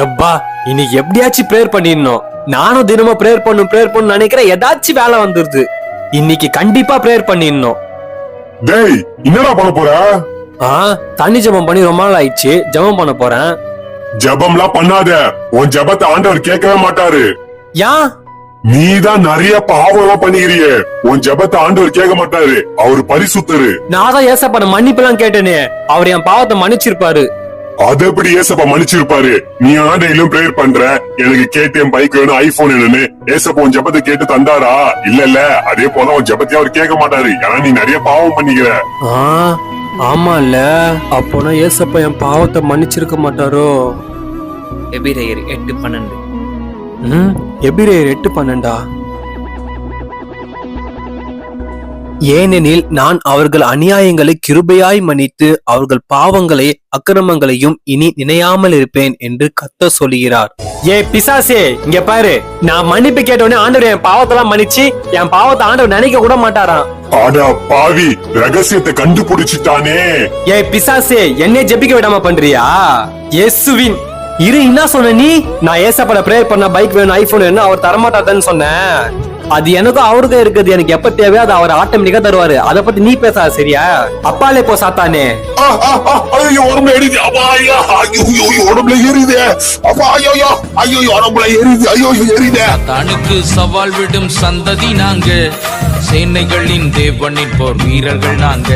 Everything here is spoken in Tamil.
எப்பா இன்னைக்கு எப்படியாச்சும் ப்ரேயர் பண்ணிடணும். நானும் தினமும் ப்ரேயர் பண்ணும் ப்ரேயர் பண்ணு நினைக்கிறேன் ஏதாச்சும் வேலை வந்துருது. இன்னைக்கு கண்டிப்பா ப்ரேயர் பண்ணிடணும். டேய் என்னடா பண்ண போற? ஆ தண்ணி ஜெபம் பண்ணி ரொம்ப நாள் ஆயிடுச்சு. ஜெபம் பண்ண போறேன். ஜெபம்லாம் பண்ணாத. உன் ஜெபத்தை ஆண்டவர் கேட்கவே மாட்டாரு. ஏன் நீதான் நிறைய பாவம்லாம் பண்ணிக்கிறியே. உன் ஜெபத்தை ஆண்டவர் கேட்க மாட்டாரு. அவரு பரிசுத்தரு. நான் தான் ஏசப்பட மன்னிப்பெல்லாம் கேட்டேனே. அவர் என் பாவத்தை மன்னிச்சிருப்பாரு. அது எப்படி ஏசப்பா மன்னிச்சிருப்பாரு? நீ ஆண்டையிலும் பிரேயர் பண்ற. எனக்கு கேடிஎம் பைக் வேணும் ஐபோன் வேணும்னு ஏசப்பா உன் ஜெபத்தை கேட்டு தந்தாரா? இல்ல இல்ல. அதே போல உன் ஜெபத்தையும் அவர் கேட்க மாட்டாரு. ஏன்னா நீ நிறைய பாவம் பண்ணிக்கிற. ஆமா இல்ல அப்போனா ஏசப்பா என் பாவத்தை மன்னிச்சிருக்க மாட்டாரோ? எபிரேயர் எட்டு பன்னெண்டு. ம் எபிரேயர் எட்டு பன்னெண்டா? ஏனெனில் நான் அவர்கள் அநியாயங்களை கிருபையாய் மன்னித்து அவர்கள் பாவங்களை அக்கிரமங்களையும் இனி நினையாமல் இருப்பேன் என்று கத்த சொல்கிறார் ஏ பிசாசே இங்க பாரு. நான் மன்னிப்பு கேட்டோடனே ஆண்டவர் என் பாவத்தெல்லாம் மன்னிச்சு என் பாவத்தை ஆண்டவர் நினைக்க கூட மாட்டாராம். ஆடா பாவி ரகசியத்தை கண்டுபிடிச்சிட்டானே. ஏ பிசாசே என்னைய ஜெபிக்க விடாம பண்றியா? இயேசுவின் இரு என்ன சொன்ன நீ? நான் ஏசப்பட ப்ரேயர் பண்ண பைக் வேணும் ஐபோன் வேணும் அவர் தரமாட்டாதான்னு சொன்னேன். அது எனக்கும் அவருக்கும் இருக்குது. எனக்கு எப்ப தேவையோ அதை அவர் ஆட்டோமேட்டிக்கா தருவாரு. அத பத்தி நீ பேசாத சரியா? அப்பாலே போ சாத்தானே. ஐயோ உடம்புல எரியுது. அப்பா ஐயா ஐயோ உடம்புல எரியுது. அப்பா ஐயோ உடம்புல எரியுது. ஐயோ ஐயோ, எரியுதே. தானுக்கு சவால் விடும் சந்ததி நாங்க. சேனைகளின் தேவனின் போர் வீரர்கள் நாங்க.